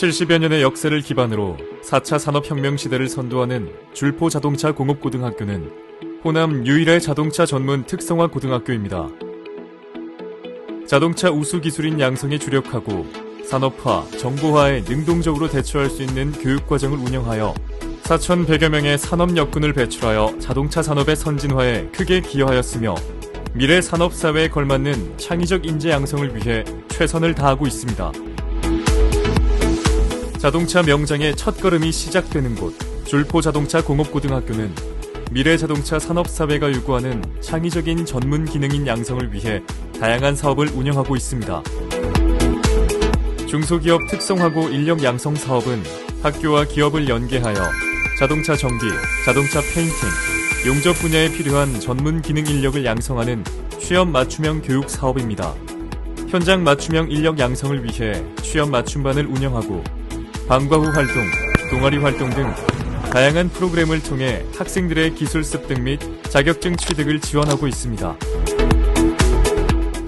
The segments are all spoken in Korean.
70여 년의 역사를 기반으로 4차 산업혁명 시대를 선도하는 줄포 자동차 공업고등학교는 호남 유일의 자동차 전문 특성화 고등학교입니다. 자동차 우수 기술인 양성에 주력하고 산업화, 정보화에 능동적으로 대처할 수 있는 교육과정을 운영하여 4,100여 명의 산업 역군을 배출하여 자동차 산업의 선진화에 크게 기여하였으며 미래 산업 사회에 걸맞는 창의적 인재 양성을 위해 최선을 다하고 있습니다. 자동차 명장의 첫걸음이 시작되는 곳 줄포 자동차 공업고등학교는 미래 자동차 산업 사회가 요구하는 창의적인 전문 기능인 양성을 위해 다양한 사업을 운영하고 있습니다. 중소기업 특성화고 인력 양성 사업은 학교와 기업을 연계하여 자동차 정비, 자동차 페인팅, 용접 분야에 필요한 전문 기능 인력을 양성하는 취업 맞춤형 교육 사업입니다. 현장 맞춤형 인력 양성을 위해 취업 맞춤반을 운영하고 방과 후 활동, 동아리 활동 등 다양한 프로그램을 통해 학생들의 기술 습득 및 자격증 취득을 지원하고 있습니다.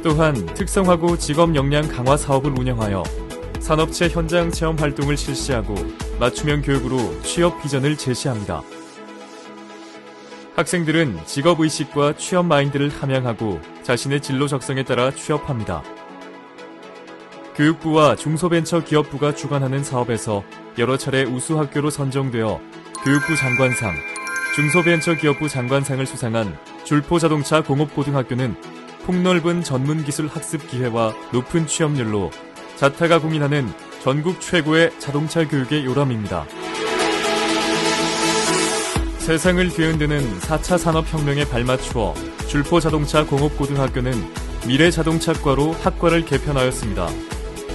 또한 특성화고 직업 역량 강화 사업을 운영하여 산업체 현장 체험 활동을 실시하고 맞춤형 교육으로 취업 비전을 제시합니다. 학생들은 직업 의식과 취업 마인드를 함양하고 자신의 진로 적성에 따라 취업합니다. 교육부와 중소벤처기업부가 주관하는 사업에서 여러 차례 우수 학교로 선정되어 교육부 장관상, 중소벤처기업부 장관상을 수상한 줄포자동차 공업고등학교는 폭넓은 전문기술 학습 기회와 높은 취업률로 자타가 공인하는 전국 최고의 자동차 교육의 요람입니다. 세상을 뒤흔드는 4차 산업혁명에 발맞추어 줄포자동차 공업고등학교는 미래자동차과로 학과를 개편하였습니다.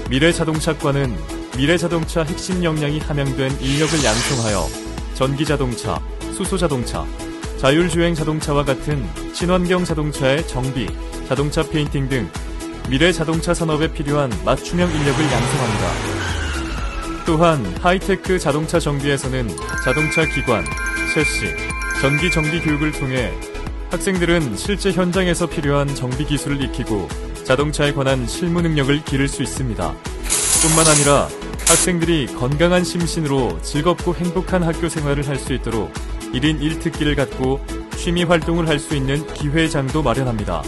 미래자동차과는 미래자동차 핵심 역량이 함양된 인력을 양성하여 전기자동차, 수소자동차, 자율주행 자동차와 같은 친환경 자동차의 정비, 자동차 페인팅 등 미래 자동차 산업에 필요한 맞춤형 인력을 양성합니다. 또한 하이테크 자동차 정비에서는 자동차 기관, 셰시, 전기 정비 교육을 통해 학생들은 실제 현장에서 필요한 정비 기술을 익히고 자동차에 관한 실무 능력을 기를 수 있습니다. 뿐만 아니라 학생들이 건강한 심신으로 즐겁고 행복한 학교 생활을 할 수 있도록 1인 1특기를 갖고 취미 활동을 할 수 있는 기회장도 마련합니다.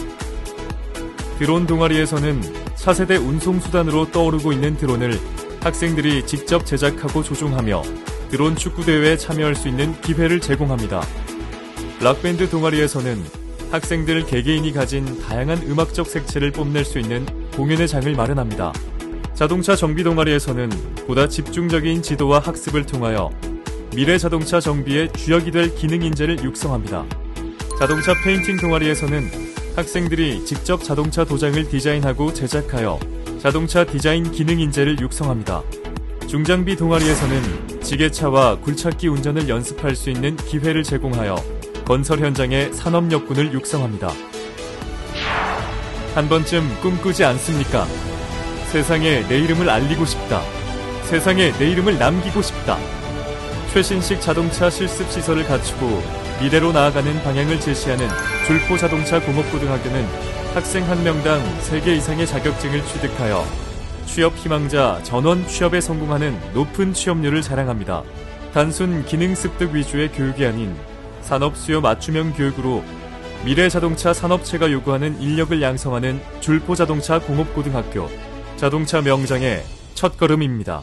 드론 동아리에서는 차세대 운송수단으로 떠오르고 있는 드론을 학생들이 직접 제작하고 조종하며 드론 축구대회에 참여할 수 있는 기회를 제공합니다. 락밴드 동아리에서는 학생들 개개인이 가진 다양한 음악적 색채를 뽐낼 수 있는 공연의 장을 마련합니다. 자동차 정비 동아리에서는 보다 집중적인 지도와 학습을 통하여 미래 자동차 정비의 주역이 될 기능 인재를 육성합니다. 자동차 페인팅 동아리에서는 학생들이 직접 자동차 도장을 디자인하고 제작하여 자동차 디자인 기능 인재를 육성합니다. 중장비 동아리에서는 지게차와 굴착기 운전을 연습할 수 있는 기회를 제공하여 건설 현장의 산업 역군을 육성합니다. 한 번쯤 꿈꾸지 않습니까? 세상에 내 이름을 알리고 싶다. 세상에 내 이름을 남기고 싶다. 최신식 자동차 실습 시설을 갖추고 미래로 나아가는 방향을 제시하는 줄포 자동차 공업고등학교는 학생 한 명당 3개 이상의 자격증을 취득하여 취업 희망자 전원 취업에 성공하는 높은 취업률을 자랑합니다. 단순 기능 습득 위주의 교육이 아닌 산업 수요 맞춤형 교육으로 미래 자동차 산업체가 요구하는 인력을 양성하는 줄포 자동차 공업고등학교 자동차 명장의 첫걸음입니다.